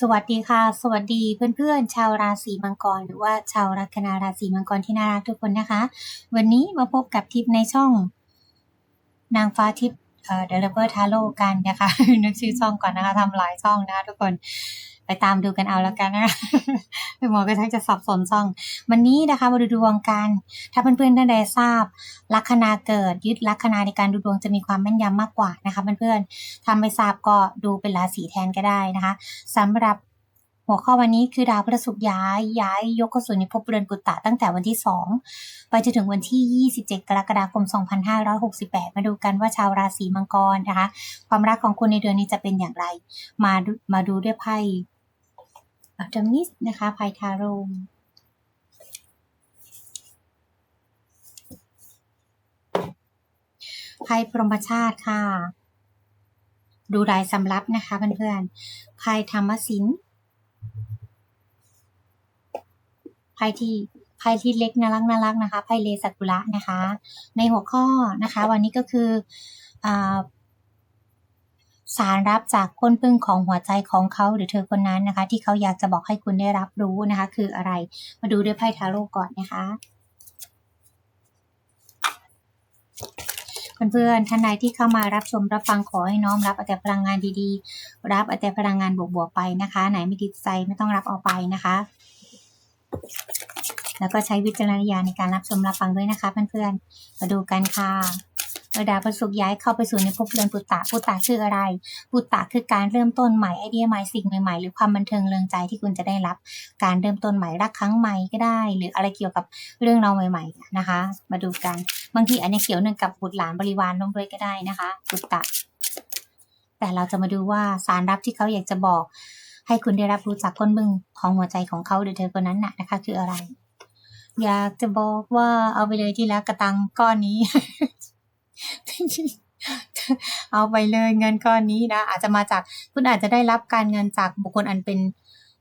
สวัสดีค่ะ สวัสดีเพื่อนๆ ชาวราศีมังกร หรือว่าชาวลัคนาราศีมังกรที่น่ารักทุกคนนะคะ วันนี้มาพบกับทิปในช่อง นางฟ้าทิปเอ่อเดลเวอร์ทาโร่กันนะคะนึกชื่อช่องก่อนนะคะทำหลายช่องนะคะทุกคน ไปตามดูกันเอาแล้วกันนะคะหมอก็ทักจะสับสนช่อง วันนี้นะคะมาดูดวงกัน ถ้าเพื่อนๆท่านใดทราบ ลัคนาเกิดยึดลัคนาในการดูดวงจะมีความแม่นยำมากกว่านะคะเพื่อนๆถ้าไม่ทราบก็ดูเป็นราศีแทนก็ได้นะคะสำหรับหัวข้อวันนี้คือดาวพฤหัสย้ายย้ายยกเข้าสู่ในภพเรือนปุตตะตั้งแต่วันที่ 2 ไปจนถึงวันที่ 27 กรกฎาคม 2568 มาดูกันว่าชาวราศีมังกรนะคะ ความรักของคุณในเดือนนี้จะเป็นอย่างไร มามาดูด้วยไพ่ อัลเทมิสนะคะไพทาโร่ไพ่พรหมชาติค่ะ ดูรายสำรับนะคะเพื่อนๆไพ่ธรรมศิลป์ไพ่ที่ไพ่ที่เล็กน่ารักน่ารักนะคะไพ่เลสักุระนะคะ ในหัวข้อนะคะ วันนี้ก็คืออ สารรับจากก้นพึ่งของหัวใจของเขาหรือเธอคนนั้นนะคะ ที่เขาอยากจะบอกให้คุณได้รับรู้นะคะ คืออะไร มาดูด้วยไพ่ทาโร่ก่อนนะคะเพื่อนๆท่านใดที่เข้ามารับชมรับฟังขอให้น้อมรับเอาแต่พลังงานดีๆ รับเอาแต่พลังงานบวกๆไปนะคะ ไหนไม่ดีใจไม่ต้องรับเอาไปนะคะ แล้วก็ใช้วิจารณญาณในการรับชมรับฟังด้วยนะคะเพื่อนๆมาดูกันค่ะ เมื่อดาวพฤหัสย้ายเข้าไปสู่ในภพเรือนปุตตะปุตตะคืออะไร ปุตตะคือการเริ่มต้นใหม่ไอเดียใหม่สิ่งใหม่ๆ หรือความบันเทิงเริงใจที่คุณจะได้รับ การเริ่มต้นใหม่รักครั้งใหม่ก็ได้ หรืออะไรเกี่ยวกับเรื่องราวใหม่ ๆนะคะ มาดูกัน บางทีอันนี้เกี่ยวเนื่องกับบุตรหลานบริวารน้องด้วยก็ได้นะคะปุตตะ แต่เราจะมาดูว่าสารรับที่เขาอยากจะบอก ให้คุณได้รับรู้จากก้นบึ้งของหัวใจของเขาหรือเธอคนนั้นน่ะนะคะ คืออะไรอยากจะบอกว่าเอาไปเลยที่รักกระตังก้อนนี้ เอาไปเลยเงินก้อนนี้นะอาจจะมาจากคุณอาจจะได้รับการเงินจากบุคคลอันเป็น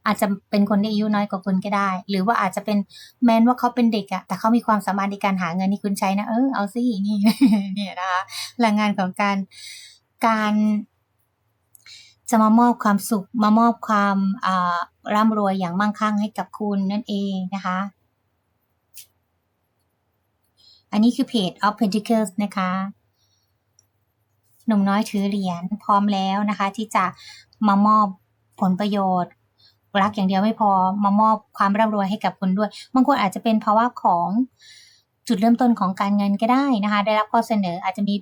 อาจจะเป็นคนที่อายุน้อยกว่าคุณก็ได้ หรือว่าอาจจะเป็นแม้นว่าเขาเป็นเด็กอะแต่เขามีความสามารถในการหาเงินที่คุณใช้นะเออเอาสินี่เนี่ยนะคะแรงงานของการการจะมามอบความสุขมามอบความอ่าร่ำรวยอย่างมั่งคั่งให้กับคุณนั่นเองนะคะ อันนี้คือเพจ of Pentacles นะคะ หนุ่มน้อยถือเหรียญพร้อมแล้วนะคะ ที่จะมามอบผลประโยชน์ รักอย่างเดียวไม่พอมามอบความร่ำรวยให้กับคุณด้วย บางคนอาจจะเป็นภาวะของจุดเริ่มต้นของการเงินก็ได้นะคะ ได้รับข้อเสนออาจจะมี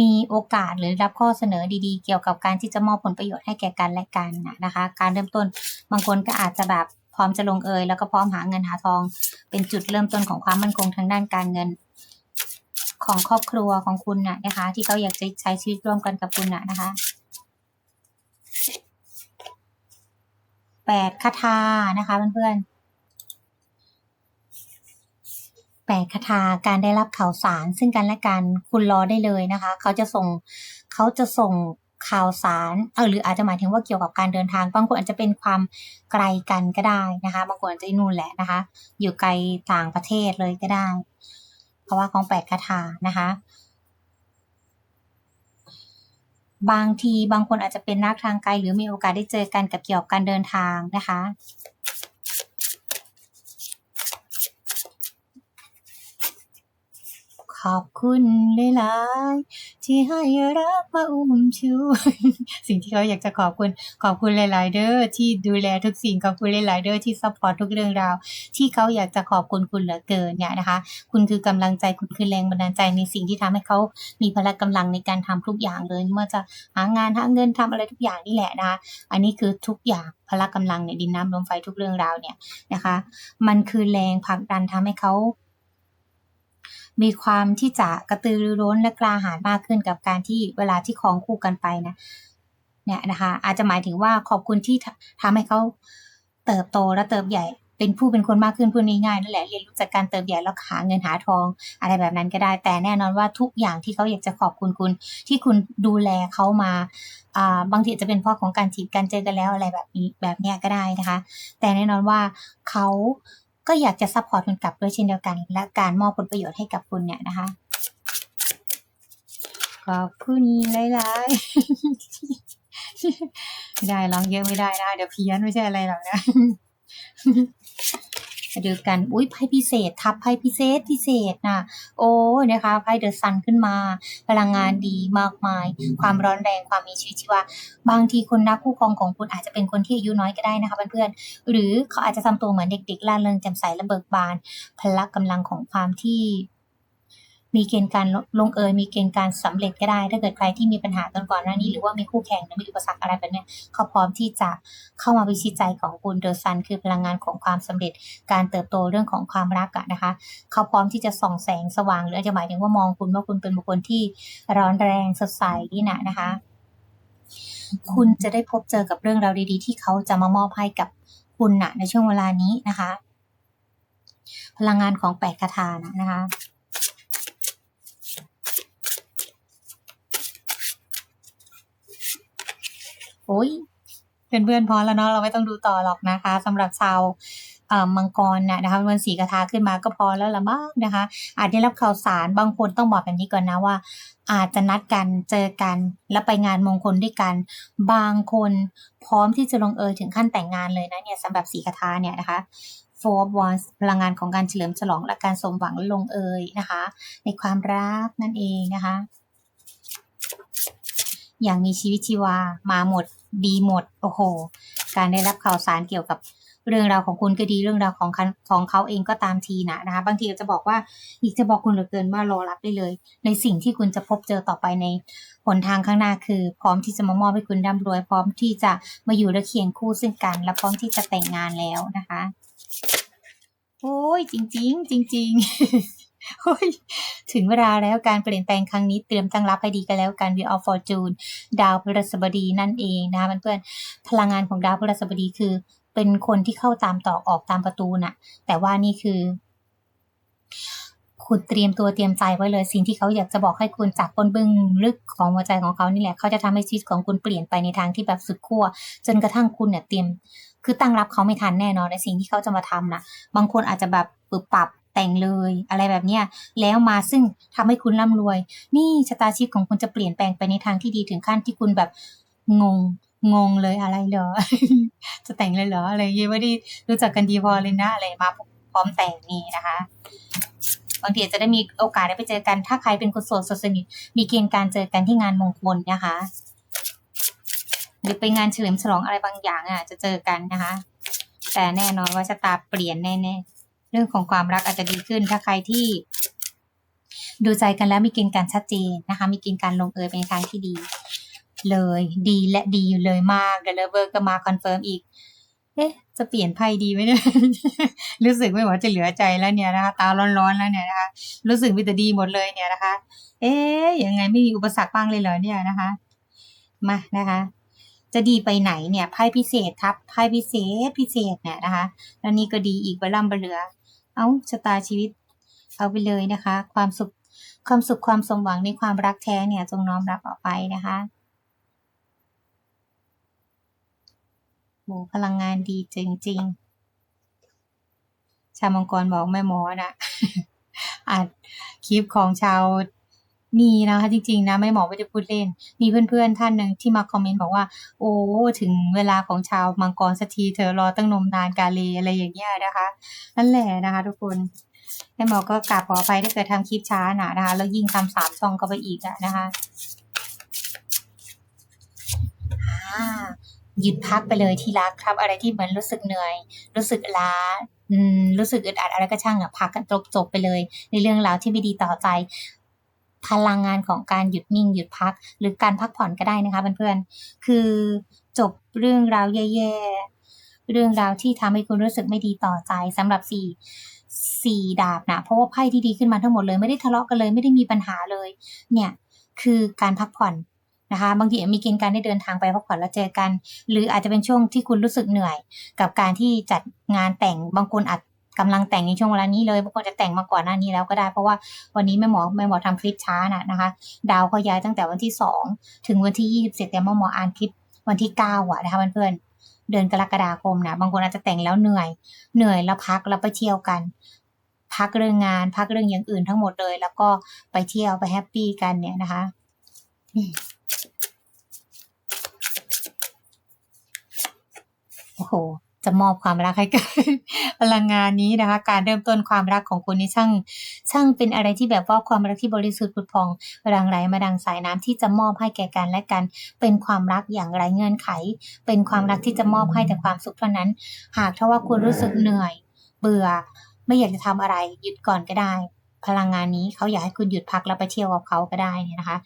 มีโอกาสหรือรับข้อเสนอดีๆ เกี่ยวกับการที่จะมอบผลประโยชน์ให้แก่กันและกันนะคะ การเริ่มต้นบางคนก็อาจจะแบบพร้อมจะลงเอยแล้วก็พร้อมหาเงินหาทอง เป็นจุดเริ่มต้นของความมั่นคงทางด้านการเงิน ของครอบครัวของคุณน่ะนะคะ ที่เขาอยากจะใช้ชีวิตร่วมกันกับคุณน่ะนะคะแปดคาถานะคะเพื่อนๆแปดคาถาการได้รับข่าวสารซึ่งกันและกันคุณรอได้เลยนะคะ เขาจะส่งเขาจะส่งข่าวสารเออหรืออาจจะหมายถึงว่าเกี่ยวกับการเดินทางบางคนอาจจะเป็นความไกลกันก็ได้นะคะบางคนอาจจะนู่นแหละนะคะ อยู่ไกลต่างประเทศเลยก็ได้าะว่าของแปดคาถานะคะ บางทีบางคนอาจจะเป็นนักทางไกล หรือมีโอกาสได้เจอกันกับเกี่ยวกับการเดินทางนะคะ ขอบคุณหลายๆที่ให้รักมาอุ้มชูสิ่งที่เขาอยากจะขอบคุณ ขอบคุณหลายๆเด้อที่ดูแลทุกสิ่งขอบคุณหลายๆเด้อที่ซัพพอร์ตทุกเรื่องราว ที่เขาอยากจะขอบคุณคุณเหลือเกินเนี่ยนะคะ คุณคือกำลังใจคุณคือแรงบันดาลใจในสิ่งที่ทำให้เขามีพละกำลังในการทำทุกอย่างเลยไม่ว่าจะหางานหาเงินทำอะไรทุกอย่างนี่แหละนะคะอันนี้คือทุกอย่างพละกำลังในดินน้ำลมไฟทุกเรื่องราวเนี่ยนะคะ มันคือแรงผลักดันทำให้เขา มีความที่จะกระตือรือร้นและกล้าหาญมากขึ้นกับการที่เวลาที่ครองคู่กันไปนะเนี่ยนะคะ อาจจะหมายถึงว่าขอบคุณที่ททำให้เขาเติบโตและเติบใหญ่เป็นผู้เป็นคนมากขึ้นพูดง่ายๆนั่นแหละเรียนรู้จากการเติบใหญ่แล้วหาเงินหาทอง อะไรแบบนั้นก็ได้ แต่แน่นอนว่าทุกอย่างที่เขาอยากจะขอบคุณคุณ ที่คุณดูแลเขามาอ่าบางทีจะเป็นเพราะของการจีบกันเจอกันแล้วอะไรแบบนี้แบบเนี้ยก็ได้นะคะ แต่แน่นอนว่าเขา ก็อยากจะซัพพอร์ตคุณกลับด้วยเช่นเดียวกัน และการมอบผลประโยชน์ให้กับคุณเนี่ยนะคะ ขอบคุณหลายๆไม่ได้ร้องเยอะไม่ได้นะ เดี๋ยวเพี้ยนไม่ใช่อะไรหรอกนะ มาดูกันอุ้ยไพ่พิเศษ ทับไพ่พิเศษพิเศษนะโอ้นะคะไพ่เดอะซันขึ้นมา พลังงานดีมากมาย ความร้อนแรงความมีชีวิตชีวาบางทีคนรักคู่ครองของคุณอาจจะเป็นคนที่อายุน้อยก็ได้นะคะเพื่อนๆหรือเขาอาจจะทำตัวเหมือนเด็กๆล่าเริงแจ่มใสและเบิกบาน พละกำลังของความที่ มีเกณฑ์การลงเอยมีเกณฑ์การสำเร็จก็ได้ ถ้าเกิดใครที่มีปัญหากันก่อนหน้านี้ หรือว่ามีคู่แข่งมีอุปสรรคอะไรแบบนี้เขาพร้อมที่จะเข้ามาวิชิตใจของคุณเดอะซันคือพลังงานของความสำเร็จ การเติบโตเรื่องของความรักอะนะคะ เขาพร้อมที่จะส่องแสงสว่าง หรืออาจจะหมายถึงว่ามองคุณว่าคุณเป็นบุคคลที่ร้อนแรงสดใสนี่นะนะคะ คุณจะได้พบเจอกับเรื่องราวดีๆ ที่เขาจะมามอบให้กับคุณนะในช่วงเวลานี้นะคะ พลังงานของแปดคาถานะนะคะ โอ้ยเพื่อนๆพอแล้วเนาะเราไม่ต้องดูต่อหรอกนะคะสำหรับชาวมังกรนะนะคะวันสีกระทาขึ้นมาก็พอแล้วละมั้งนะคะ อาจได้รับข่าวสารบางคนต้องบอกแบบนี้ก่อนนะว่า อาจจะนัดกันเจอกันแล้วไปงานมงคลด้วยกัน บางคนพร้อมที่จะลงเอยถึงขั้นแต่งงานเลยนะเนี่ยสำหรับสีกระทาเนี่ยนะคะ Four of Wands พลังงานของการเฉลิมฉลองและการสมหวังลงเอยนะคะ ในความรักนั่นเองนะคะ อย่างมีชีวิตชีวามาหมด ดีหมด โอ้โห การได้รับข่าวสารเกี่ยวกับเรื่องราวของคุณก็ดีเรื่องราวของของเขาเองก็ตามทีนะนะคะ บางทีก็จะบอกว่าอีกจะบอกคุณเหลือเกินว่ารอรับได้เลย ในสิ่งที่คุณจะพบเจอต่อไปในหนทางข้างหน้าคือ พร้อมที่จะมามอบให้คุณร่ำรวย พร้อมที่จะมาอยู่และเคียงคู่ซึ่งกัน และพร้อมที่จะแต่งงานแล้วนะคะ โอ้ยจริง ๆ จริงๆโอ้ย ถึงเวลาแล้วการเปลี่ยนแปลงครั้งนี้เตรียมตั้งรับให้ดีกันแล้วกัน Wheel of Fortune ดาวพฤหัสบดีนั่นเองนะคะเพื่อนๆพลังงานของดาวพฤหัสบดีคือ เป็นคนที่เข้าตามตอกออกตามประตูน่ะ แต่ว่านี่คือคุณเตรียมตัวเตรียมใจไว้เลย สิ่งที่เขาอยากจะบอกให้คุณจากก้นบึ้งลึกของหัวใจของเขานี่แหละเขาจะทำให้ชีวิตของคุณเปลี่ยนไปในทางที่แบบสุดขั้วจนกระทั่งคุณเนี่ยเตรียม คือตั้งรับเขาไม่ทันแน่นอนในสิ่งที่เขาจะมาทำนะบางคนอาจจะแบบปรับ แต่งเลยอะไรแบบเนี้ยแล้วมาซึ่งทำให้คุณร่ำรวย นี่ชะตาชีวิตของคุณจะเปลี่ยนแปลงไปในทางที่ดีถึงขั้นที่คุณแบบงงงงเลยอะไรเหรอ จะแต่งเลยเหรออะไรเงี้ยไม่ได้รู้จักกันดีพอเลยนะอะไรมาพร้อมแต่งนี่นะคะบางทีอาจจะได้มีโอกาสได้ไปเจอกัน ถ้าใครเป็นคนโสดสดสนิทมีเกณฑ์การเจอกันที่งานมงคลนะคะ หรือไปงานเฉลิมฉลองอะไรบางอย่างอะ จะเจอกันนะคะ แต่แน่นอนว่าชะตาเปลี่ยนแน่ๆ เรื่องของความรักอาจจะดีขึ้นถ้าใครที่ ดูใจกันแล้วมีเกณฑ์การชัดเจนนะคะ มีเกณฑ์การลงเอยไปในทางที่ดี เลยดีและดีอยู่เลยมากเดลเวอร์ก็มาคอนเฟิร์มอีกเอ๊ะจะเปลี่ยนไพ่ดีไหมเนี่ยรู้สึกไม่หว่าจะเหลือใจแล้วเนี่ยนะคะ ตาร้อนๆแล้วเนี่ยนะคะ รู้สึกมีแต่ดีหมดเลยเนี่ยนะคะ เอ๊ะยังไงไม่มีอุปสรรคบ้างเลยเหรอเนี่ยนะคะมานะคะจะดีไปไหนเนี่ยไพ่พิเศษครับไพ่พิเศษพิเศษเนี่ยนะคะ แล้วนี่ก็ดีอีกบล่ำบเหลือ เอาชะตาชีวิต เอาไปเลยนะคะ ความสุขความสุขความสมหวังในความรักแท้เนี่ยจงน้อมรับออกไปนะคะโหพลังงานดีจริงๆ ชาวมังกรบอกแม่หมอนะอัดคลิปของชาว มีนะคะจริงๆนะไม่หมอไม่ได้พูดเล่น มีเพื่อนๆท่านหนึ่งที่มาคอมเมนต์บอกว่า โอ้ถึงเวลาของชาวมังกรสักทีเธอรอตั้งนมนานกาเลอะไรอย่างเงี้ยนะคะนั่นแหละนะคะ ทุกคนแม่หมอก็กราบขออภัยถ้าเกิดทำคลิปช้าหนะนะคะ แล้วยิ่งทำสามช่องเข้าไปอีกอะนะคะหยุดพักไปเลยที่รักครับ อะไรที่เหมือนรู้สึกเหนื่อย รู้สึกล้าอืมรู้สึกอึดอัดอะไรก็ช่างอะพักกันจบจบไปเลย ในเรื่องราวที่ไม่ดีต่อใจ พลังงานของการหยุดนิ่งหยุดพัก หรือการพักผ่อนก็ได้นะคะเพื่อนๆคือจบเรื่องราวแย่ๆเรื่องราวที่ทำให้คุณรู้สึกไม่ดีต่อใจสำหรับสี่สี่ดาบนะเพราะว่าไพ่ที่ดีขึ้นมาทั้งหมดเลยไม่ได้ทะเลาะกันเลยไม่ได้มีปัญหาเลย เนี่ยคือการพักผ่อนนะคะบางทีมีเกณฑ์การได้เดินทางไปพักผ่อนแล้วเจอกัน หรืออาจจะเป็นช่วงที่คุณรู้สึกเหนื่อย กับการที่จัดงานแต่งบางคนอาจ กำลังแต่งในช่วงเวลานี้เลยบางคนจะแต่งมาก่อนหน้านี้แล้วก็ได้ เพราะว่าวันนี้แม่หมอแม่หมอทำคลิปช้านะนะคะ ดาวก็ย้ายตั้งแต่วันที่สองถึงวันที่ยี่สิบเจ็ดแต่แม่หมออ่านคลิปวันที่เก้าอะนะคะเพื่อนๆเดือนกรกฎาคมนะบางคนอาจจะแต่งแล้วเหนื่อย เหนื่อยแล้วพักแล้วไปเที่ยวกัน พักเรื่องงาน พักเรื่องอย่างอื่นทั้งหมดเลย แล้วก็ไปเที่ยวไปแฮปปี้กันเนี่ยนะคะโอ้โห จะมอบความรักให้กับพลังงานนี้นะคะ การเริ่มต้นความรักของคุณนี่ช่าง ช่างเป็นอะไรที่แบบว่าความรักที่บริสุทธิ์ผุดพองรังไหลมาดังสายน้ำที่จะมอบให้แก่กันและกัน เป็นความรักอย่างไรเงื่อนไข เป็นความรักที่จะมอบให้แต่ความสุขเท่านั้น หากถ้าว่าคุณรู้สึกเหนื่อย เบื่อ ไม่อยากจะทำอะไรหยุดก่อนก็ได้ พลังงานนี้เขาอยากให้คุณหยุดพักแล้วไปเที่ยวกับเขาก็ได้นี่นะคะ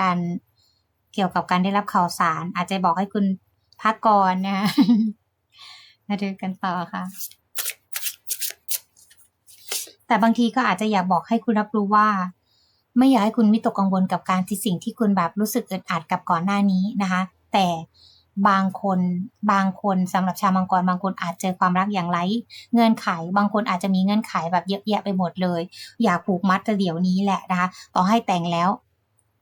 การเกี่ยวกับการได้รับข่าวสาร อาจจะบอกให้คุณพักก่อนนะ มาดูกันต่อค่ะ แต่บางทีก็อาจจะอยากบอกให้คุณรับรู้ว่า ไม่อยากให้คุณมิตกกังวลกับการที่สิ่งที่คุณแบบรู้สึกอึดอัดกับก่อนหน้านี้นะคะ แต่บางคนบางคนสำหรับชาวมังกรบางคนอาจเจอความรักอย่างไร เงื่อนไข บางคนอาจจะมีเงื่อนไขแบบเยอะแยะไปหมดเลย อยากผูกมัดแต่เดี๋ยวนี้แหละนะคะต่อให้แต่งแล้ว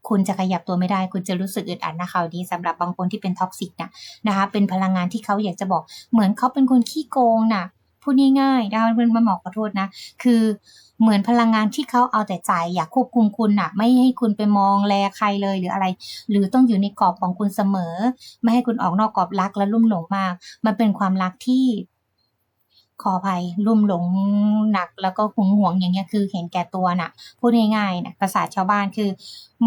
คุณจะขยับตัวไม่ได้ คุณจะรู้สึกอึดอัดนะข่าวดีสำหรับบางคนที่เป็นท็อกซิกนะนะคะเป็นพลังงานที่เขาอยากจะบอก เหมือนเขาเป็นคนขี้โกงน่ะพูดง่ายๆนะคะเพื่อนมาหมอกขอโทษนะ คือเหมือนพลังงานที่เขาเอาแต่ใจอยากควบคุมคุณน่ะไม่ให้คุณไปมองแลใครเลยหรืออะไร หรือต้องอยู่ในกรอบของคุณเสมอ ไม่ให้คุณออกนอกกรอบรักและลุ่มหลงมาก มันเป็นความรักที่ ขออภัยลุ่มหลงหนักแล้วก็หงหวงอย่างเงี้ยคือเห็นแก่ตัวน่ะ พูดง่ายๆนะภาษาชาวบ้านคือ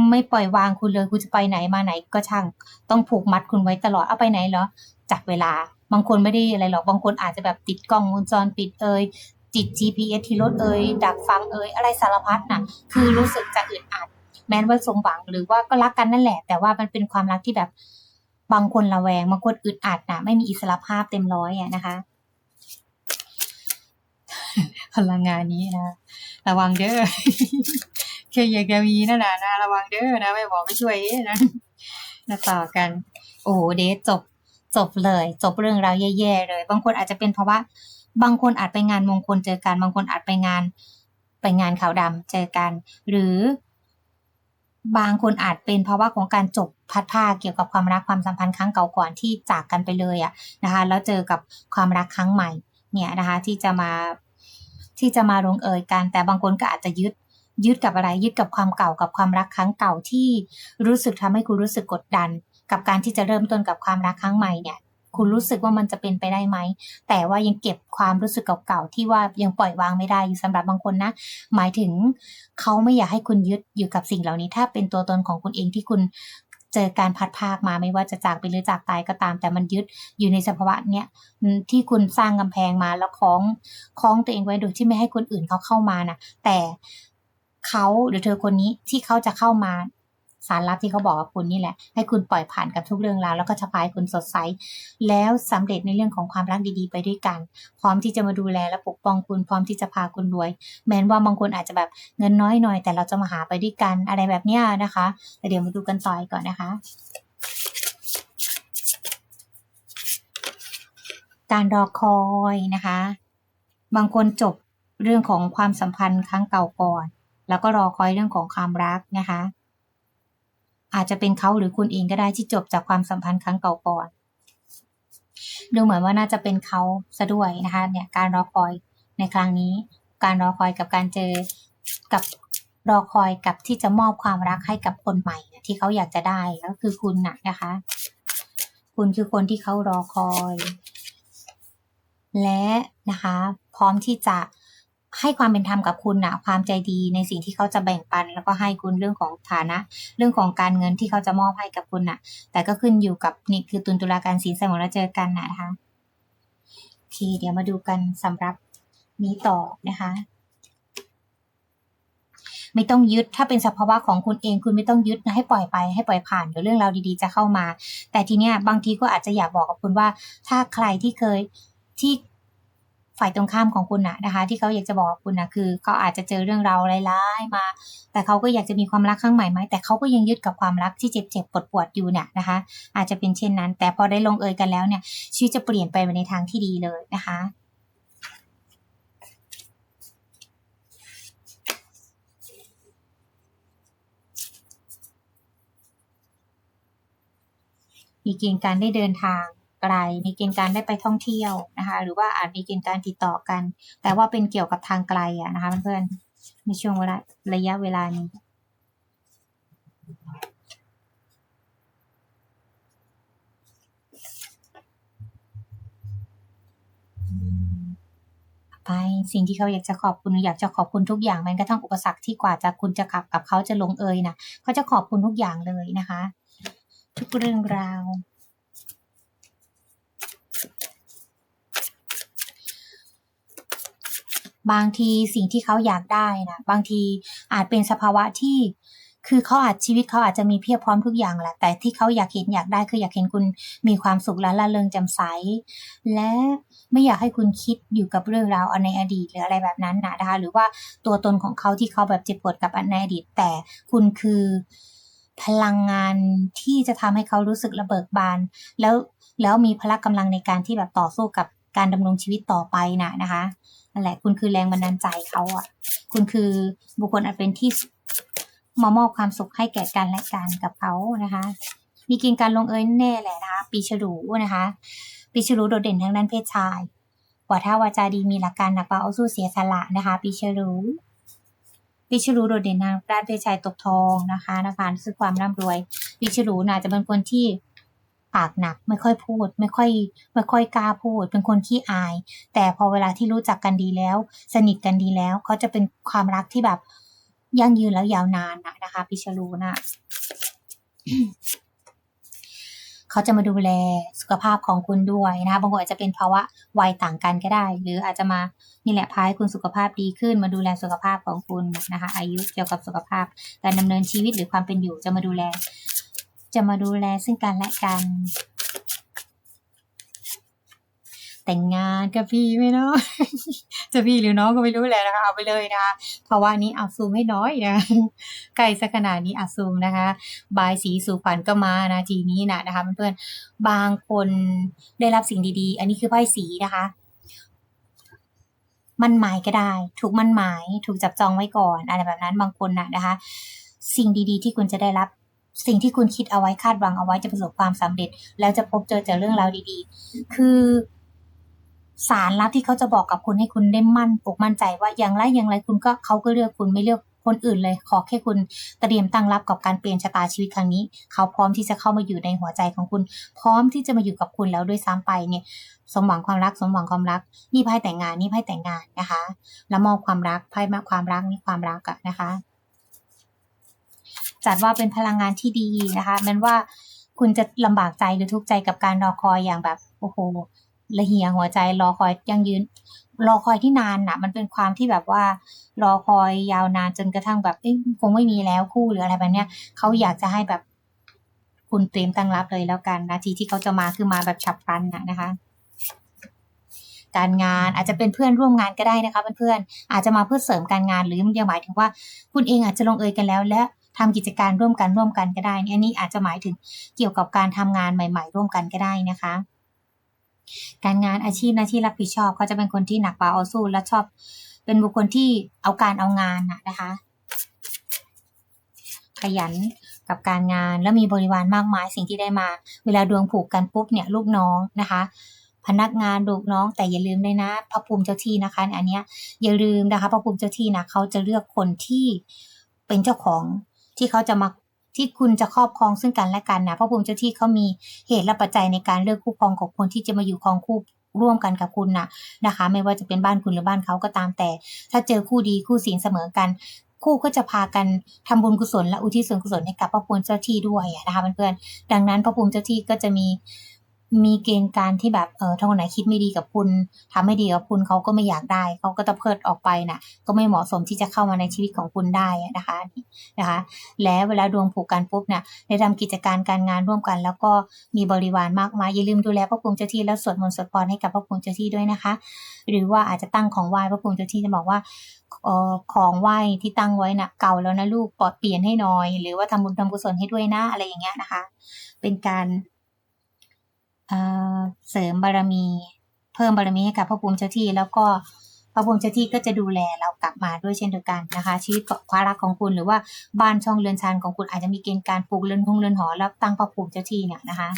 ไม่ปล่อยวางคุณเลยคุณจะไปไหนมาไหนก็ช่างต้องผูกมัดคุณไว้ตลอดเอาไปไหนเหรอจับเวลา บางคนไม่ได้อะไรหรอกบางคนอาจจะแบบติดกล้องวงจรปิดเอ่ยติด GPS ที่รถเอ่ยดักฟังเอ่ยอะไรสารพัดน่ะ คือรู้สึกจะอึดอัดแม้ว่าสมหวังหรือว่าก็รักกันนั่นแหละ แต่ว่ามันเป็นความรักที่แบบบางคนระแวงบางคนอึดอัดน่ะไม่มีอิสระภาพเต็มร้อยอะนะคะ พลังงานนี้นะระวังเด้อแค่อยากจะมีนั่นแหละนะระวังเด้อนะไม่บอกไม่ช่วยนะมาต่อกัน โอ้โหเดทจบจบเลย จบเรื่องราวแย่ๆเลย บางคนอาจจะเป็นเพราะว่า บางคนอาจไปงานมงคลเจอกันบางคนอาจไปงาน ไปงานขาวดำเจอกัน หรือบางคนอาจเป็นเพราะว่าของการจบพัดผ้าเกี่ยวกับความรักความสัมพันธ์ครั้งเก่าก่อนที่จากกันไปเลยอะนะคะ แล้วเจอกับความรักครั้งใหม่เนี่ยนะคะ ที่จะมา ที่จะมาลงเอยกัน แต่บางคนก็อาจจะยึดยึดกับอะไรยึดกับความเก่ากับความรักครั้งเก่าที่รู้สึกทำให้คุณรู้สึกกดดัน กับการที่จะเริ่มต้นกับความรักครั้งใหม่เนี่ย คุณรู้สึกว่ามันจะเป็นไปได้ไหม แต่ว่ายังเก็บความรู้สึกเก่าๆที่ว่ายังปล่อยวางไม่ได้อยู่สำหรับบางคนนะ หมายถึงเขาไม่อยากให้คุณยึดอยู่กับสิ่งเหล่านี้ ถ้าเป็นตัวตนของคุณเองที่คุณ เจอการพัดพาคมาไม่ว่าจะจากไปหรือจากตายก็ตาม แต่มันยึดอยู่ในสภาวะเนี้ยที่คุณสร้างกำแพงมาแล้วคล้องคล้องตัวเองไว้โดยที่ไม่ให้คนอื่นเขาเข้ามานะแต่เขาหรือเธอคนนี้ที่เขาจะเข้ามา สารลับที่เขาบอกกับคุณนี่แหละ ให้คุณปล่อยผ่านกับทุกเรื่องราวแล้วก็จะพายคุณสดใส แล้วสำเร็จในเรื่องของความรักดีๆ ไปด้วยกัน พร้อมที่จะมาดูแลและปกป้องคุณพร้อมที่จะพาคุณรวย แม้ว่าบางคนอาจจะแบบเงินน้อยหน่อย แต่เราจะมาหาไปด้วยกันอะไรแบบเนี้ยนะคะแต่เดี๋ยวมาดูกันต่อก่อนนะคะการรอคอยนะคะ บางคนจบเรื่องของความสัมพันธ์ครั้งเก่าก่อน แล้วก็รอคอยเรื่องของความรักนะคะ อาจจะเป็นเขาหรือคุณเองก็ได้ที่จบจากความสัมพันธ์ครั้งเก่าก่อนดูเหมือนว่าน่าจะเป็นเขาซะด้วยนะคะ เนี่ยการรอคอยในครั้งนี้ การรอคอยกับการเจอกับรอคอยกับที่จะมอบความรักให้กับคนใหม่ที่เขาอยากจะได้ก็คือคุณนะนะคะ คุณคือคนที่เขารอคอย และนะคะ พร้อมที่จะ ให้ความเป็นธรรมกับคุณนะความใจดีในสิ่งที่เขาจะแบ่งปัน แล้วก็ให้คุณเรื่องของฐานะ เรื่องของการเงินที่เขาจะมอบให้กับคุณนะแต่ก็ขึ้นอยู่กับนี่คือตุนตุลาการสีสมองแล้วเจอกันนะคะโอเคเดี๋ยวมาดูกันสำหรับนี้ต่อนะคะไม่ต้องยึดถ้าเป็นสภาวะของคุณเองคุณไม่ต้องยึดนะให้ปล่อยไปให้ปล่อยผ่านเดี๋ยวเรื่องราวดีๆจะเข้ามา แต่ทีเนี้ยบางทีก็อาจจะอยากบอกกับคุณว่า ถ้าใครที่เคยที่ ฝ่ายตรงข้ามของคุณนะนะคะ ที่เขาอยากจะบอกคุณนะคือเขาอาจจะเจอเรื่องราวร้ายๆมา แต่เขาก็อยากจะมีความรักครั้งใหม่ไหมแต่เขาก็ยังยึดกับความรักที่เจ็บๆปวดๆอยู่เนี่ยนะคะ อาจจะเป็นเช่นนั้น แต่พอได้ลงเอยกันแล้วเนี่ยชีวิตจะเปลี่ยนไปในทางที่ดีเลยนะคะมีเกณฑ์การได้เดินทาง ไกล มีเกณฑ์การได้ไปท่องเที่ยวนะคะ หรือว่าอาจมีเกณฑ์การติดต่อกัน แต่ว่าเป็นเกี่ยวกับทางไกลอะนะคะเพื่อนๆในช่วงเวลาระยะเวลานี้ไปสิ่งที่เขาอยากจะขอบคุณอยากจะขอบคุณทุกอย่างแม้กระทั่งอุปสรรคที่กว่าจะคุณจะขับกับเขาจะลงเอยนะเขาจะขอบคุณทุกอย่างเลยนะคะ ทุกเรื่องราว บางทีสิ่งที่เขาอยากได้นะบางทีอาจเป็นสภาวะที่คือเขาอาจชีวิตเขาอาจจะมีเพียบพร้อมทุกอย่างแหละแต่ที่เขาอยากเห็นอยากได้คืออยากเห็นคุณมีความสุขและละเริงแจ่มใส และไม่อยากให้คุณคิดอยู่กับเรื่องราวในอดีตหรืออะไรแบบนั้นนะคะ หรือว่าตัวตนของเขาที่เขาแบบเจ็บปวดกับในอดีต แต่คุณคือพลังงานที่จะทำให้เขารู้สึกระเบิกบาน แล้วแล้วมีพละกำลังในการที่แบบต่อสู้กับ การดำรงชีวิตต่อไปนะนะคะนั่นแหละคุณคือแรงบันดาลใจเขาอะ คุณคือบุคคลอันเป็นที่มามอบความสุขให้แก่กันและกันกับเขานะคะ มีเกณฑ์การลงเอยแน่แหละนะคะ ปีฉลูนะคะ ปีฉลูโดดเด่นทางด้านเพศชายว่าถ้าวาจาดีมีหลักการหนักเบาเอาสู้เสียสละนะคะ ปีฉลูปีฉลูโดดเด่นทางด้านเพศชายตกทองนะคะนะคะซึ่งความร่ำรวยปีฉลูน่าจะเป็นคนที่ ปากหนัก ไม่ค่อยพูด ไม่ค่อย ไม่ค่อยกล้าพูด เป็นคนขี้อาย แต่พอเวลาที่รู้จักกันดีแล้ว สนิทกันดีแล้วเขาจะเป็นความรักที่แบบยั่งยืนแล้วยาวนานนะนะคะปีฉลูนะเขาจะมาดูแลสุขภาพของคุณด้วยนะคะบางคนอาจจะเป็นภาวะวัยต่างกันก็ได้ หรืออาจจะมานี่แหละพาให้คุณสุขภาพดีขึ้น มาดูแลสุขภาพของคุณนะคะ อายุเกี่ยวกับสุขภาพ การดำเนินชีวิตหรือความเป็นอยู่จะมาดูแล จะมาดูแลซึ่งกันและกัน แต่งงานกับพี่ไหมเนาะจะพี่หรือน้องก็ไม่รู้แหละนะคะเอาไปเลยนะคะเพราะว่านี้อาซูมให้น้อยนะใกล้สักขนาดนี้อาซูมนะคะ บายสีสู่ขวัญก็มานะทีนี้นะนะคะเพื่อนๆบางคนได้รับสิ่งดีๆ อันนี้คือไพ่สีนะคะมันหมายก็ได้ ถูกมันหมาย ถูกจับจองไว้ก่อน อะไรแบบนั้นบางคนนะนะคะ สิ่งดีๆ ที่คุณจะได้รับ สิ่งที่คุณคิดเอาไว้คาดหวังเอาไว้จะประสบความสำเร็จ แล้วจะพบเจอเจอเรื่องราวดีๆ คือสารลับที่เขาจะบอกกับคุณให้คุณได้มั่นปกมั่นใจว่าอย่างไรอย่างไรคุณก็เขาก็เลือกคุณไม่เลือกคนอื่นเลย ขอแค่คุณเตรียมตั้งรับกับการเปลี่ยนชะตาชีวิตครั้งนี้ เขาพร้อมที่จะเข้ามาอยู่ในหัวใจของคุณ พร้อมที่จะมาอยู่กับคุณแล้วด้วยซ้ำไปเนี่ย สมหวังความรัก สมหวังความรัก นี่ไพ่แต่งงาน นี่ไพ่แต่งงานนะคะ แล้วมอบความรักไพ่มาความรักนี่ความรักอะนะคะ จัดว่าเป็นพลังงานที่ดีนะคะแม้ว่าคุณจะลำบากใจหรือทุกข์ใจกับการรอคอยอย่างแบบโอ้โหละเหียหัวใจรอคอยยังยืน รอคอยที่นานน่ะมันเป็นความที่แบบว่า รอคอยยาวนานจนกระทั่งแบบคงไม่มีแล้วคู่หรืออะไรแบบเนี้ยเขาอยากจะให้แบบคุณเตรียมตั้งรับเลยแล้วกันนาทีที่เขาจะมาคือมาแบบฉับพลันนะนะคะ การงานอาจจะเป็นเพื่อนร่วมงานก็ได้นะคะเพื่อนๆอาจจะมาเพื่อเสริมการงานหรือยังหมายถึงว่า คุณเองอาจจะลงเอยกันแล้วและ ทำกิจการร่วมกันร่วมกันก็ได้อันนี้อาจจะหมายถึงเกี่ยวกับการทำงานใหม่ ๆ ร่วมกันก็ได้นะคะ การงานอาชีพหน้าที่รับผิดชอบเขาจะเป็นคนที่หนักเบาเอาสู้และชอบ เป็นบุคคลที่เอาการเอางานนะคะ ขยันกับการงานแล้วมีบริวารมากมายสิ่งที่ได้มา เวลาดวงผูกกันปุ๊บเนี่ยลูกน้องนะคะ พนักงานลูกน้อง แต่อย่าลืมเลยนะพระภูมิเจ้าที่นะคะอันนี้อย่าลืมนะคะพระภูมิเจ้าที่นะเขาจะเลือกคนที่เป็นเจ้าของ ที่เขาจะมาที่คุณจะครอบครองซึ่งกันและกันนะพระภูมิเจ้าที่เขามีเหตุและปัจจัยในการเลือกคู่ครองของคนที่จะมาอยู่ครองคู่ร่วมกันกับคุณนะนะคะ ไม่ว่าจะเป็นบ้านคุณหรือบ้านเขาก็ตามแต่ ถ้าเจอคู่ดีคู่ศีลเสมอกัน คู่ก็จะพากันทำบุญกุศลและอุทิศส่วนกุศลให้กับพระภูมิเจ้าที่ด้วยนะคะเพื่อนๆดังนั้นพระภูมิเจ้าที่ก็จะมี มีเกณฑ์การที่แบบเออถ้าคนไหนคิดไม่ดีกับคุณทำไม่ดีกับคุณเขาก็ไม่อยากได้เขาก็จะเพิดออกไปน่ะ ก็ไม่เหมาะสมที่จะเข้ามาในชีวิตของคุณได้นะคะนะคะ และเวลาดวงผูกกันปุ๊บเนี่ยได้ทำกิจการการงานร่วมกัน แล้วก็มีบริวารมากมายอย่าลืมดูแลพระภูมิเจ้าที่แล้วสวดมนต์สวดพรให้กับพระภูมิเจ้าที่ด้วยนะคะ หรือว่าอาจจะตั้งของไหว้พระภูมิเจ้าที่จะบอกว่าเอ่อของไหว้ที่ตั้งไว้น่ะเก่าแล้วนะลูกปลอดเปลี่ยนให้หน่อย หรือว่าทำบุญทำกุศลให้ด้วยนะอะไรอย่างเงี้ยนะคะ เป็นการ เสริมบารมี เพิ่มบารมีให้กับพระภูมิเจ้าที่ แล้วก็พระภูมิเจ้าที่ก็จะดูแลเรากลับมาด้วยเช่นเดียวกันนะคะ ชีวิตความรักของคุณหรือว่าบ้านช่องเรือนชานของคุณอาจจะมีเกณฑ์การปลูกเรือนคงเรือนหอแล้วตั้งพระภูมิเจ้าที่เนี่ยนะคะ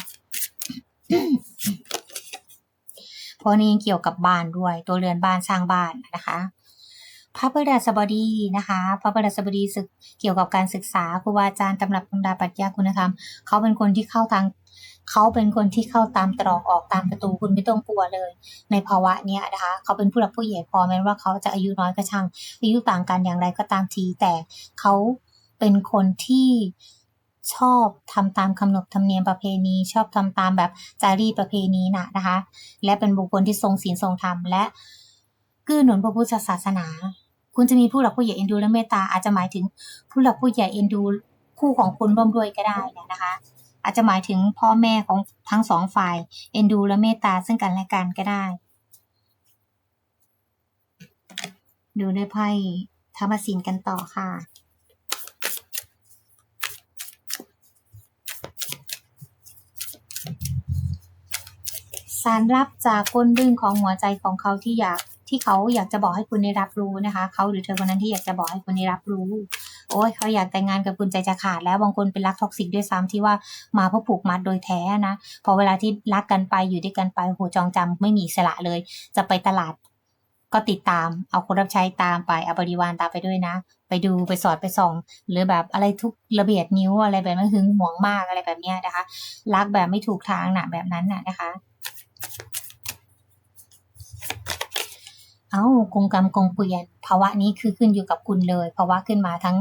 เพราะนี่เกี่ยวกับบ้านด้วยตัวเรือนบ้านสร้างบ้านนะคะพระพฤหัสบดีนะคะพระพฤหัสบดีศึกเกี่ยวกับการศึกษาครูบาอาจารย์ตำรับตำราปรัชญาคุณธรรม เขาเป็นคนที่เข้าทาง เขาเป็นคนที่เข้าตามตรอกออกตามประตูคุณไม่ต้องกลัวเลย ในภาวะเนี้ยนะคะ เขาเป็นผู้หลักผู้ใหญ่พอแม้ว่าเขาจะอายุน้อยก็ช่าง อายุต่างกันอย่างไรก็ตามทีแต่เขาเป็นคนที่ชอบทำตามคำนบธรรมเนียมประเพณี ชอบทำตามแบบจารีตประเพณีนะนะคะ และเป็นบุคคลที่ทรงศีลทรงธรรมและกือหนุนพระพุทธศาสนา คุณจะมีผู้หลักผู้ใหญ่เอ็นดูและเมตตาอาจจะหมายถึงผู้หลักผู้ใหญ่เอ็นดูคู่ของคุณร่วมด้วยก็ได้นะคะ อาจจะหมายถึงพ่อแม่ของทั้งสองฝ่าย เอ็นดูและเมตตาซึ่งกันและกันก็ได้ ดูด้วยไพ่ธรรมสินกันต่อค่ะสารรับจากก้นบึ้งของหัวใจของเขาที่อยากที่เขาอยากจะบอกให้คุณได้รับรู้นะคะ เขาหรือเธอคนนั้นที่อยากจะบอกให้คุณได้รับรู้ โอ้ยเขาอยากแต่งงานกับคุณใจจะขาดแล้วบางคนเป็นรักท็อกซิกด้วยซ้ำที่ว่ามาเพราะผูกมัดโดยแท้นะพอเวลาที่รักกันไปอยู่ด้วยกันไปโหจองจำไม่มีสละเลย จะไปตลาดก็ติดตาม เอาคนรับใช้ตามไป เอาบริวารตามไปด้วยนะ ไปดูไปสอดไปส่อง หรือแบบอะไรทุกระเบียดนิ้วอะไรแบบนั้นหึงหวงมากอะไรแบบนี้นะคะ รักแบบไม่ถูกทางนะแบบนั้นน่ะนะคะ เอากงกรรมกงเกวียนภาวะนี้คือขึ้นอยู่กับคุณเลยภาวะขึ้นมาทั้ง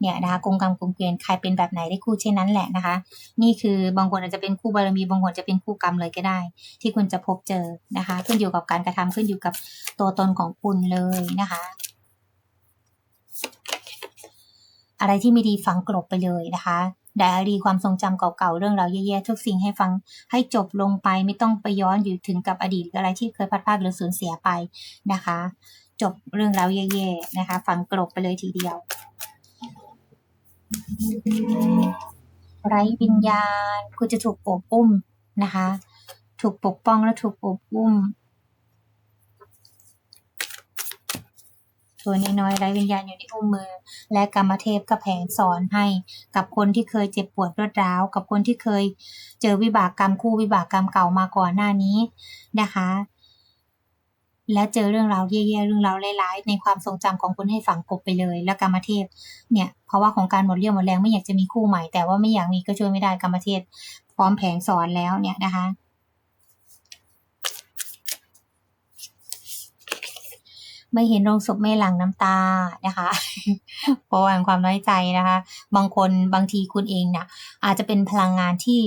เนี่ยนะคะกงกรรมกงเกวียนใครเป็นแบบไหนได้คู่เช่นนั้นแหละนะคะ นี่คือบางคนอาจจะเป็นคู่บารมีบางคนจะเป็นคู่กรรมเลยก็ได้ ที่คุณจะพบเจอนะคะ ขึ้นอยู่กับการกระทำขึ้นอยู่กับตัวตนของคุณเลยนะคะ อะไรที่ไม่ดีฝังกลบไปเลยนะคะ ไดอารี่ความทรงจำเก่าๆ เรื่องราวแย่ๆ ทุกสิ่งให้ฟังให้จบลงไปไม่ต้องไปย้อนอยู่ถึงกับอดีตอะไรที่เคยพลาดพลาดหรือสูญเสียไปนะคะ จบเรื่องราวแย่ๆนะคะฝังกลบไปเลยทีเดียว ไร้วิญญาณคุณจะถูกโอบอุ้มนะคะ ถูกปกป้องและถูกโอบอุ้ม ตัวน้อยๆไร้วิญญาณอยู่ในอุ้มมือ และกรรมเทพก็แผงสอนให้ กับคนที่เคยเจ็บปวดรวดร้าว กับคนที่เคยเจอวิบากกรรมคู่วิบากกรรมเก่ามาก่อนหน้านี้นะคะ และเจอเรื่องราวแย่ๆเรื่องราวร้ายๆในความทรงจำของคุณให้ฝังกลบไปเลย แล้วกรรมเทพเนี่ยเพราะว่าของการหมดเรี่ยวหมดแรงไม่อยากจะมีคู่ใหม่แต่ว่าไม่อยากมีก็ช่วยไม่ได้กรรมเทพพร้อมแผงสอนแล้วเนี่ยนะคะ ไม่เห็นโรงศพไม่หลั่งน้ำตานะคะเพราะว่าความน้อยใจนะคะ บางคนบางทีคุณเองเนี่ยอาจจะเป็นพลังงานที่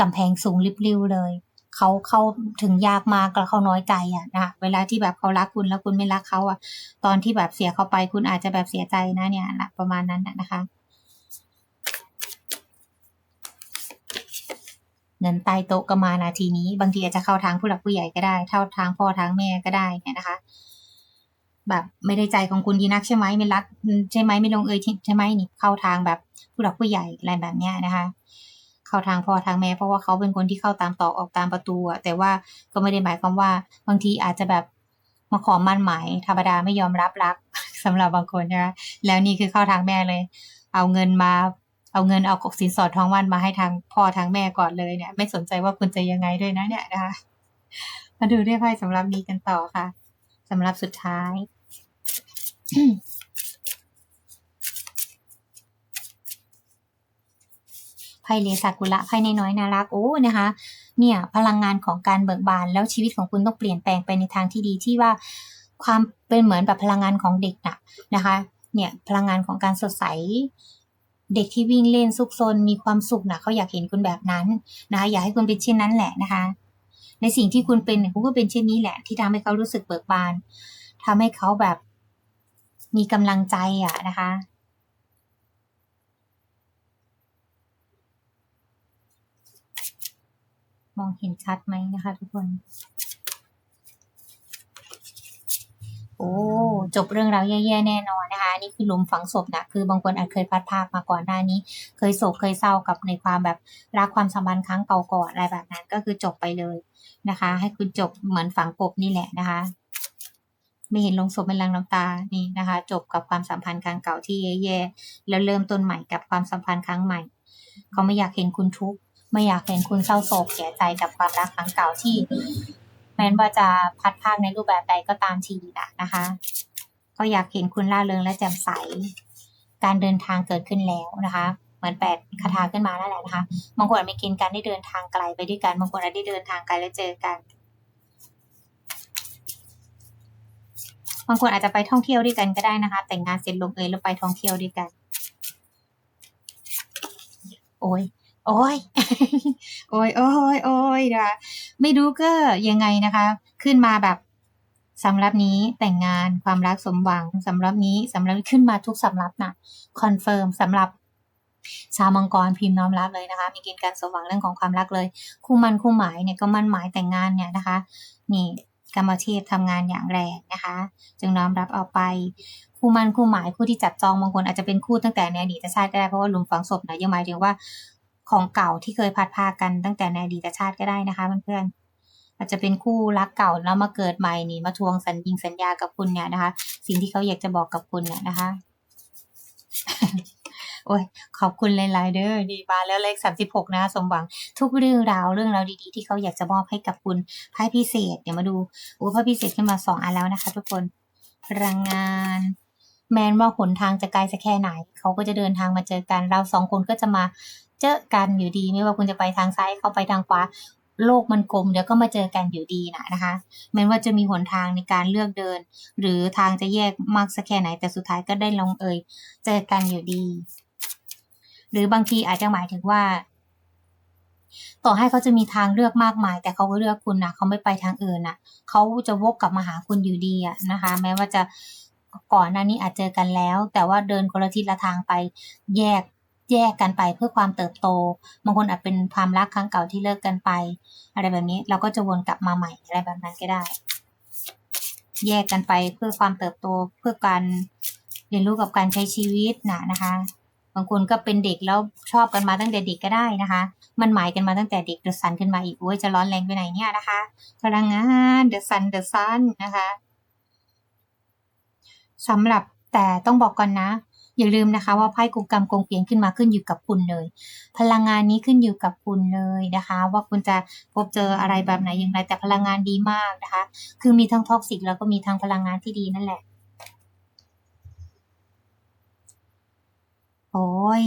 กำแพงสูงริบริ้วเลยเขาเข้าถึงยากมากแล้วเขาน้อยใจอะนะเวลาที่แบบเขารักคุณแล้วคุณไม่รักเขาอะ ตอนที่แบบเสียเขาไปคุณอาจจะแบบเสียใจนะเนี่ยนะประมาณนั้นนะคะเงินใต้โต๊ะก็มานาทีนี้ บางทีอาจจะเข้าทางผู้หลักผู้ใหญ่ก็ได้เข้าทางพ่อทางแม่ก็ได้เนี่ยนะคะ แบบไม่ได้ใจของคุณดีนักใช่ไหมไม่รักใช่ไหมไม่ลงเอยใช่ไหมนี่เข้าทางแบบผู้หลักผู้ใหญ่อะไรแบบเนี้ยนะคะ เข้าทางพ่อทางแม่เพราะว่าเขาเป็นคนที่เข้าตามตอกออกตามประตูอะแต่ว่าก็ไม่ได้หมายความว่าบางทีอาจจะแบบมาขอมั่นหมายธรรมดาไม่ยอมรับรักสำหรับบางคนนะคะแล้วนี่คือเข้าทางแม่เลย เอาเงินมาเอาเงินเอากสินสอดทองมั่นมาให้ทางพ่อทางแม่ก่อนเลยเนี่ย ไม่สนใจว่าคุณจะยังไงด้วยนะเนี่ยนะคะมาดูเรียกไพ่สำหรับนี้กันต่อค่ะสำหรับสุดท้าย ไพ่เลซากุระไพ่น้อยน่ารักโอ้นะคะ เนี่ยพลังงานของการเบิกบานแล้วชีวิตของคุณต้องเปลี่ยนแปลงไปในทางที่ดีที่ว่าความเป็นเหมือนแบบพลังงานของเด็กน่ะนะคะ เนี่ยพลังงานของการสดใสเด็กที่วิ่งเล่นซุกซนมีความสุขนะเขาอยากเห็นคุณแบบนั้นนะคะอยากให้คุณเป็นเช่นนั้นแหละนะคะ ในสิ่งที่คุณเป็นเนี่ยคุณก็เป็นเช่นนี้แหละ ที่ทำให้เขารู้สึกเบิกบานทำให้เขาแบบ มีกำลังใจอะนะคะ มองเห็นชัดไหมนะคะทุกคน โอ้จบเรื่องราวแย่ๆแน่นอนนะคะนี่คือหลุมฝังศพนะคือบางคนอาจเคยพัดภาคมาก่อนหน้านี้ เคยโศกเคยเศร้ากับในความแบบรักความสัมพันธ์ครั้งเก่าก่อนอะไรแบบนั้นก็คือจบไปเลยนะคะ ให้คุณจบเหมือนฝังกบนี่แหละนะคะ ไม่เห็นลงศพเป็นลังน้ำตานี่นะคะ จบกับความสัมพันธ์ครั้งเก่าที่แย่ๆแล้วเริ่มต้นใหม่กับความสัมพันธ์ครั้งใหม่ เขาไม่อยากเห็นคุณทุกข์ไม่อยากเห็นคุณเศร้าโศกเสียใจกับความรักครั้งเก่าที่ แม้ว่าจะพัดพากในรูปแบบใดก็ตามทีนะนะคะ ก็อยากเห็นคุณล่าเริงและแจ่มใส การเดินทางเกิดขึ้นแล้วนะคะเหมือนแปดคาถาขึ้นมานั่นแหละนะคะบางคนอาจมีเกณฑ์การได้เดินทางไกลไปด้วยกันบางคนอาจได้เดินทางไกลแล้วเจอกัน บางคนอาจจะไปท่องเที่ยวด้วยกันก็ได้นะคะ แต่งงานเสร็จลงเอยแล้วไปท่องเที่ยวด้วยกัน โอ้ยโอ้ยโอ้ยโอ้ยโอ้ยนะคะไม่รู้ก็ยังไงนะคะ ขึ้นมาแบบสำรับนี้แต่งงานความรักสมหวังสำรับนี้สำรับขึ้นมาทุกสำรับนะคอนเฟิร์มสำหรับชาวมังกรพิมพ์น้อมรับเลยนะคะ มีเกณฑ์การสมหวังเรื่องของความรักเลย คู่มันคู่หมายเนี่ยก็มั่นหมายแต่งงานเนี่ยนะคะ นี่ กรรมเทพทำงานอย่างแรงนะคะ จึงน้อมรับเอาไป คู่มันคู่หมายคู่ที่จับจองบางคนอาจจะเป็นคู่ตั้งแต่ในอดีตชาติก็ได้เพราะว่าหลุมฝังศพนะยังหมายถึงว่าของเก่าที่เคยพัดพากันตั้งแต่ในอดีตชาติก็ได้นะคะเพื่อนๆอาจจะเป็นคู่รักเก่าแล้วมาเกิดใหม่นี่มาทวงสัญญิงสัญญากับคุณเนี่ยนะคะ สิ่งที่เขาอยากจะบอกกับคุณเนี่ยนะคะ โอ้ยขอบคุณหลายๆเด้อดีมาแล้วเลขสามสิบหกนะสมหวังทุกเรื่องราวเรื่องราวดีๆ ที่เขาอยากจะมอบให้กับคุณไพ่พิเศษ เดี๋ยวมาดูโอ้ไพ่พิเศษขึ้นมาสองอันแล้วนะคะ ทุกคนพลังงาน แม้ว่าหนทางจะไกลสักแค่ไหน เขาก็จะเดินทางมาเจอกัน เราสองคนก็จะมาเจอกันอยู่ดี ไม่ว่าคุณจะไปทางซ้ายเขาไปทางขวาโลกมันกลมเดี๋ยวก็มาเจอกันอยู่ดีนะนะคะแม้ว่าจะมีหนทางในการเลือกเดิน หรือทางจะแยกมากสักแค่ไหนแต่สุดท้ายก็ได้ลงเอย เจอกันอยู่ดี หรือบางทีอาจจะหมายถึงว่า ต่อให้เขาจะมีทางเลือกมากมาย แต่เขาก็เลือกคุณนะเขาไม่ไปทางอื่นนะเขาจะวกกลับมาหาคุณอยู่ดีอะนะคะ แม้ว่าจะก่อนหน้านี้อาจเจอกันแล้ว แต่ว่าเดินคนละทิศละทางไปแยกแยกกันไปเพื่อความเติบโต บางคนอาจเป็นความรักครั้งเก่าที่เลิกกันไป อะไรแบบนี้เราก็จะวนกลับมาใหม่อะไรแบบนั้นก็ได้ แยกกันไปเพื่อความเติบโตเพื่อการเรียนรู้กับการใช้ชีวิตนะนะคะางคนก็เป็นเด็กแล้วชอบกันมาตั้งแต่เด็กก็ได้นะคะ มันหมายกันมาตั้งแต่เด็กเดอะซันขึ้นมาอีกโอ้ยจะร้อนแรงไปไหนเนี่ยนะคะพลังงานเดอะซันเดอะซันนะคะสำหรับแต่ต้องบอกก่อนนะ อย่าลืมนะคะว่าไพ่กงกรรมกงเปลี่ยนขึ้นมาขึ้นอยู่กับคุณเลย พลังงานนี้ขึ้นอยู่กับคุณเลยนะคะ ว่าคุณจะพบเจออะไรแบบไหนอย่างไรแต่พลังงานดีมากนะคะ คือมีทั้งท็อกซิกแล้วก็มีทั้งพลังงานที่ดีนั่นแหละ โอ้ย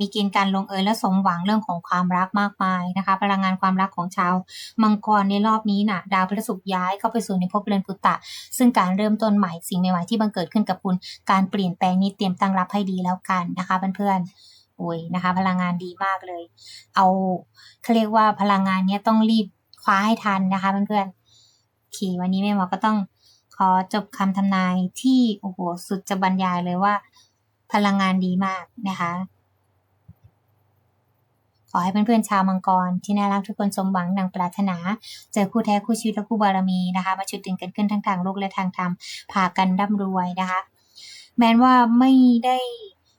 มีเกณฑ์การลงเอยและสมหวังเรื่องของความรักมากมายนะคะ พลังงานความรักของชาวมังกรในรอบนี้น่ะ ดาวพฤหัสบย้ายเข้าไปสู่ในภพเรือนปุตตะ ซึ่งการเริ่มต้นใหม่สิ่งใหม่ๆที่บังเกิดขึ้นกับคุณ การเปลี่ยนแปลงนี้เตรียมตั้งรับให้ดีแล้วกันนะคะเพื่อนๆโอ้ยนะคะ พลังงานดีมากเลย เอาเขาเรียกว่าพลังงานเนี้ยต้องรีบคว้าให้ทันนะคะเพื่อนๆโอเควันนี้แม่หมอก็ต้องขอจบคำทำนายที่โอ้โหสุดจะบรรยายเลยว่า พลังงานดีมากนะคะ ขอให้เพื่อนๆชาวมังกร ที่น่ารักทุกคนสมหวังดังปรารถนา เจอคู่แท้คู่ชีวิตและคู่บารมีนะคะ มาชุดถึงกันขึ้นทั้งทางโลกและทางธรรมพากันร่ำรวยนะคะ แม้ว่าไม่ได้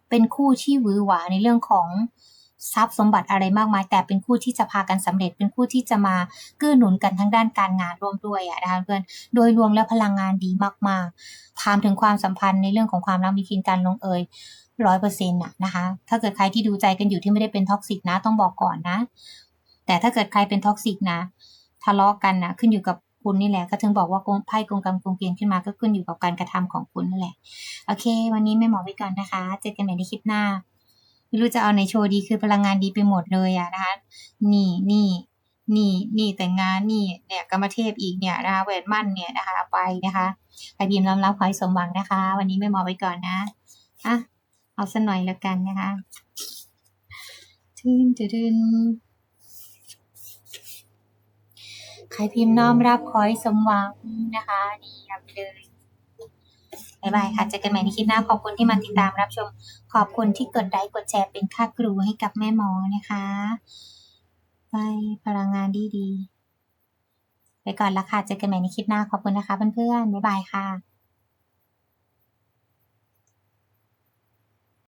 เป็นคู่ที่หวือหวาในเรื่องของ ทรัพย์สมบัติอะไรมากมาย แต่เป็นคู่ที่จะพากันสำเร็จ เป็นคู่ที่จะมาเกื้อหนุนกันทั้งด้านการงานร่วมด้วยอะนะคะเพื่อนโดยรวมแล้วพลังงานดีมากๆถามถึงความสัมพันธ์ในเรื่องของความรักมีเกณฑ์การลงเอยร้อยเปอร์เซ็นต์ะนะคะ ถ้าเกิดใครที่ดูใจกันอยู่ที่ไม่ได้เป็นท็อกซิกนะต้องบอกก่อนนะ แต่ถ้าเกิดใครเป็นท็อกซิกนะทะเลาะกันนะขึ้นอยู่กับคุณนี่แหละก็ถึงบอกว่ากงไพ่กงกรรมกงเกียนขึ้นมาก็ขึ้นอยู่กับการกระทำของคุณนั่นแหละ โอเค วันนี้ไม่หมอไปก่อนนะคะ เจอกันใหม่ในคลิปหน้า ไม่รู้จะเอาในโชว์ดีคือพลังงานดีไปหมดเลยอะนะคะ นี่นี่นี่นี่แต่งงานนี่เนี่ยกรรมเทพอีกเนี่ยนะคะแหวนมั่นเนี่ยนะคะ ไปนะคะใครพิมพ์รับรับขอให้สมหวังนะคะ วันนี้ไม่หมอไปก่อนนะอะเอาสักหน่อยแล้วกันนะคะทึนทึนใครพิมพ์น้อมรับขอให้สมหวังนะคะ นี่รับเลย บายบายค่ะเจอกันใหม่ในคลิปหน้าขอบคุณที่มาติดตามรับชม ขอบคุณที่กดไลค์กดแชร์เป็นค่าครูให้กับแม่หมอนะคะไปพลังงานดีๆไปก่อนละค่ะเจอกันใหม่ในคลิปหน้าขอบคุณนะคะเพื่อนๆบ๊ายบายค่ะ